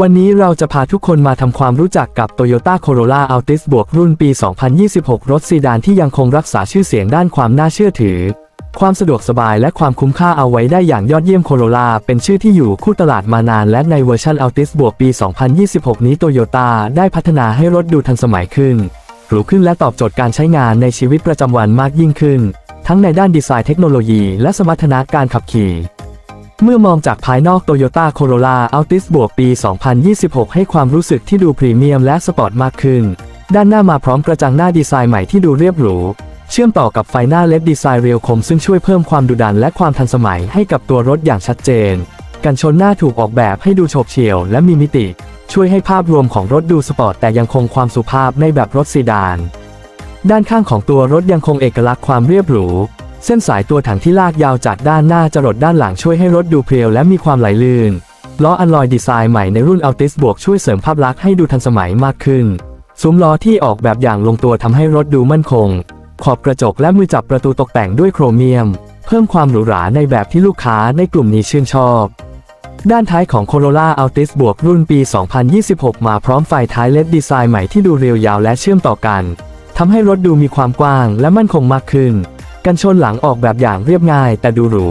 วันนี้เราจะพาทุกคนมาทำความรู้จักกับ Toyota Corolla Altis บวกรุ่นปี 2026 รถซีดานที่ยังคงรักษาชื่อเสียงด้านความน่าเชื่อถือ ความสะดวกสบายและความคุ้มค่าเอาไว้ได้อย่างยอดเยี่ยม Corolla เป็นชื่อที่อยู่คู่ตลาดมานานและในเวอร์ชัน Altis บวกปี 2026 นี้ Toyota ได้พัฒนาให้รถดูทันสมัยขึ้นหรูขึ้นและตอบโจทย์การใช้งานในชีวิตประจำวันมากยิ่งขึ้น ทั้งในด้านดีไซน์เทคโนโลยีและสมรรถนะการขับขี่ เมื่อมองจากภายนอก Toyota Corolla Altis บวกปี 2026 ให้ความรู้สึกที่ดูพรีเมียมและสปอร์ตมากขึ้น ด้านหน้ามาพร้อมกระจังหน้าดีไซน์ใหม่ที่ดูเรียบหรู เชื่อมต่อกับไฟหน้าเลดดีไซน์เรียวคมซึ่งช่วยเพิ่มความดุดันและความทันสมัยให้กับตัวรถอย่างชัดเจน กันชนหน้าถูกออกแบบให้ดูโฉบเฉี่ยวและมีมิติ ช่วยให้ภาพรวมของรถดูสปอร์ตแต่ยังคงความสุภาพในแบบรถซีดาน ด้านข้างของตัวรถยังคงเอกลักษณ์ความเรียบหรู เส้นสายตัวถังที่ลากยาวจากด้านหน้าจรดด้านหลังช่วยให้รถดูเพรียวและมีความไหลลื่น ล้ออัลลอยดีไซน์ใหม่ในรุ่น Altis บวกช่วยเสริมภาพลักษณ์ให้ดูทันสมัยมากขึ้น ซุ้มล้อที่ออกแบบอย่างลงตัวทำให้รถดูมั่นคง ขอบกระจกและมือจับประตูตกแต่งด้วยโครเมียม เพิ่มความหรูหราในแบบที่ลูกค้าในกลุ่มนี้ชื่นชอบ ด้านท้ายของ Corolla Altis บวกรุ่นปี 2026 มาพร้อมไฟท้ายเลดดีไซน์ใหม่ที่ดูเรียวยาวและเชื่อมต่อกันทำให้รถดูมีความกว้างและมั่นคงมากขึ้น กันชนหลังออกแบบอย่างเรียบง่าย แต่ดูหรู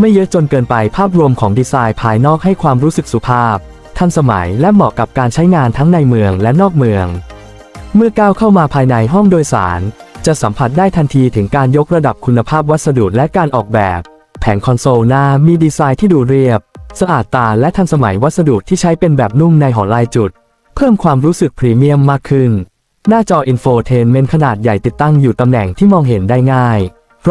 ไม่เยอะจนเกินไปภาพรวมของดีไซน์ภายนอกให้ความรู้สึกสุภาพ ทันสมัยและเหมาะกับการใช้งานทั้งในเมืองและนอกเมือง เมื่อก้าวเข้ามาภายในห้องโดยสาร จะสัมผัสได้ทันทีถึงการยกระดับคุณภาพวัสดุและการออกแบบ แผงคอนโซลหน้ามีดีไซน์ที่ดูเรียบ สะอาดตาและทันสมัยวัสดุที่ใช้เป็นแบบนุ่มในหอลายจุด เพิ่มความรู้สึกพรีเมียมมากขึ้นหน้าจออินโฟเทนเมนต์ขนาดใหญ่ติดตั้งอยู่ตำแหน่งที่มองเห็นได้ง่าย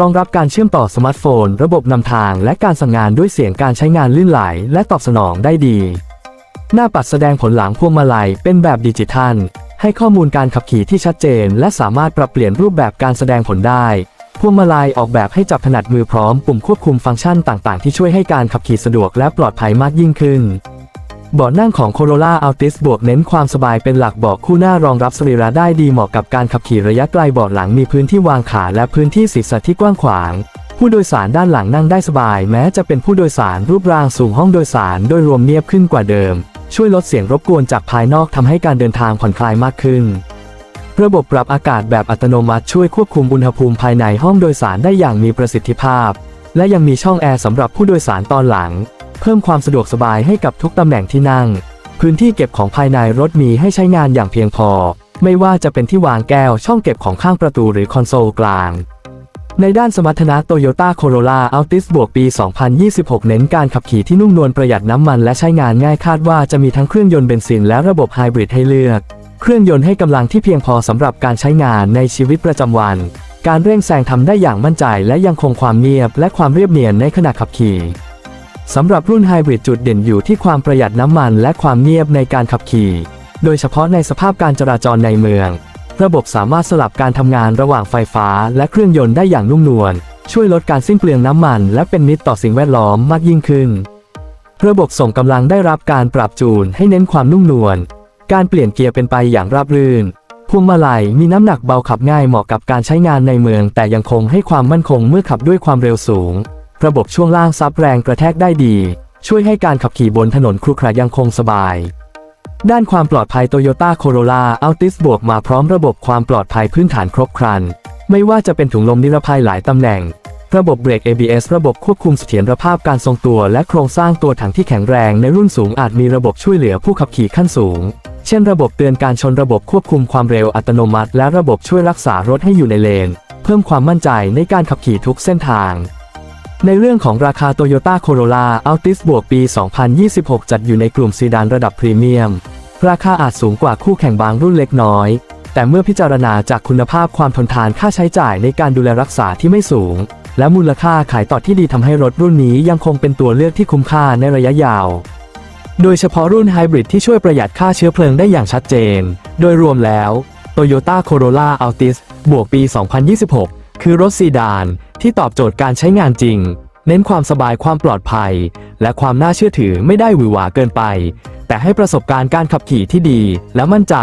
รองรับการเชื่อมต่อสมาร์ทโฟน ระบบนำทางและการสั่งงานด้วยเสียงการใช้งานลื่นไหล และตอบสนองได้ดี หน้าปัดแสดงผลหลังพวงมาลัยเป็นแบบดิจิทัล ให้ข้อมูลการขับขี่ที่ชัดเจน และสามารถปรับเปลี่ยนรูปแบบการแสดงผลได้พวงมาลัยออกแบบให้จับถนัดมือพร้อมปุ่มควบคุมฟังก์ชันต่าง ๆ ที่ช่วยให้การขับขี่สะดวกและปลอดภัยมากยิ่งขึ้น เบาะนั่งของ Corolla Altis บวกเน้นความสบายเป็นหลักเบาะคู่หน้ารองรับสรีระได้ดีเหมาะกับการขับขี่ระยะไกลเบาะหลังมีพื้นที่วางขาและพื้นที่ศีรษะที่กว้างขวาง ผู้โดยสารด้านหลังนั่งได้สบาย แม้จะเป็นผู้โดยสารรูปร่างสูงห้องโดยสารโดยรวมเนียบขึ้นกว่าเดิม ช่วยลดเสียงรบกวนจากภายนอกทำให้การเดินทางผ่อนคลายมากขึ้น ระบบปรับอากาศแบบอัตโนมัติช่วยควบคุมอุณหภูมิภายในห้องโดยสารได้อย่างมีประสิทธิภาพ และยังมีช่องแอร์สำหรับผู้โดยสารตอนหลัง พิ่มความสะดวกสบายให้กับทุกตำแหน่งที่นั่ง พื้นที่เก็บของภายในรถมีให้ใช้งานอย่างเพียงพอ ไม่ว่าจะเป็นที่วางแก้วช่องเก็บของข้างประตูหรือคอนโซลกลาง ในด้านสมรรถนะ Toyota Corolla Altis บวกปี 2026 เน้นการขับขี่ที่นุ่มนวลประหยัดน้ำมันและใช้งานง่ายคาดว่าจะมีทั้งเครื่องยนต์เบนซินและระบบไฮบริดให้เลือก เครื่องยนต์ให้กำลังที่เพียงพอสำหรับการใช้งานในชีวิตประจำวัน การเร่งแซงทำได้อย่างมั่นใจ และยังคงความเงียบ และความเรียบเนียนในขณะขับขี่ สำหรับรุ่นไฮบริดจุดเด่นอยู่ที่ความประหยัดน้ำมันและความเงียบในการขับขี่ โดยเฉพาะในสภาพการจราจรในเมือง ระบบสามารถสลับการทำงานระหว่างไฟฟ้าและเครื่องยนต์ได้อย่างนุ่มนวล ช่วยลดการสิ้นเปลืองน้ำมัน และเป็นมิตรต่อสิ่งแวดล้อมมากยิ่งขึ้น ระบบส่งกำลังได้รับการปรับจูนให้เน้นความนุ่มนวล การเปลี่ยนเกียร์เป็นไปอย่างราบรื่น พวงมาลัยมีน้ำหนักเบาขับง่ายเหมาะกับการใช้งานในเมือง แต่ยังคงให้ความมั่นคงเมื่อขับด้วยความเร็วสูง ระบบช่วงล่างซับแรงกระแทกได้ดี ช่วยให้การขับขี่บนถนนครุขระยังคงสบาย ด้านความปลอดภัย Toyota Corolla Altis บวกมาพร้อมระบบความปลอดภัยพื้นฐานครบครัน ไม่ว่าจะเป็นถุงลมนิรภัยหลายตำแหน่ง ระบบเบรก ABS ระบบควบคุมเสถียรภาพการทรงตัว และโครงสร้างตัวถังที่แข็งแรงในรุ่นสูงอาจมีระบบช่วยเหลือผู้ขับขี่ขั้นสูง เช่น ระบบเตือนการชนระบบควบคุมความเร็วอัตโนมัติ และระบบช่วยรักษารถให้อยู่ในเลน เพิ่มความมั่นใจในการขับขี่ทุกเส้นทาง ในเรื่องของราคา Toyota Corolla Altis บวกปี 2026 จัดอยู่ในกลุ่มซีดานระดับพรีเมียม ราคาอาจสูงกว่าคู่แข่งบางรุ่นเล็กน้อย แต่เมื่อพิจารณาจากคุณภาพความทนทานค่าใช้จ่ายในการดูแลรักษาที่ไม่สูง และมูลค่าขายต่อที่ดีทำให้รถรุ่นนี้ยังคงเป็นตัวเลือกที่คุ้มค่าในระยะยาว โดยเฉพาะรุ่นไฮบริดที่ช่วยประหยัดค่าเชื้อเพลิงได้อย่างชัดเจน โดยรวมแล้ว Toyota Corolla Altis บวกปี 2026 คือรถซีดาน ที่ตอบโจทย์การใช้งานจริง เน้นความสบายความปลอดภัย และความน่าเชื่อถือไม่ได้หวือหวาเกินไป แต่ให้ประสบการณ์การขับขี่ที่ดี และมั่นใจ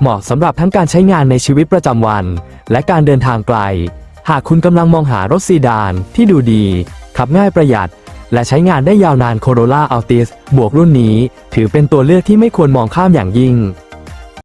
เหมาะสำหรับทั้งการใช้งานในชีวิตประจำวัน และการเดินทางไกล หากคุณกำลังมองหารถซีดานที่ดูดี ขับง่ายประหยัด และใช้งานได้ยาวนาน Corolla Altis บวกรุ่นนี้ ถือเป็นตัวเลือกที่ไม่ควรมองข้ามอย่างยิ่ง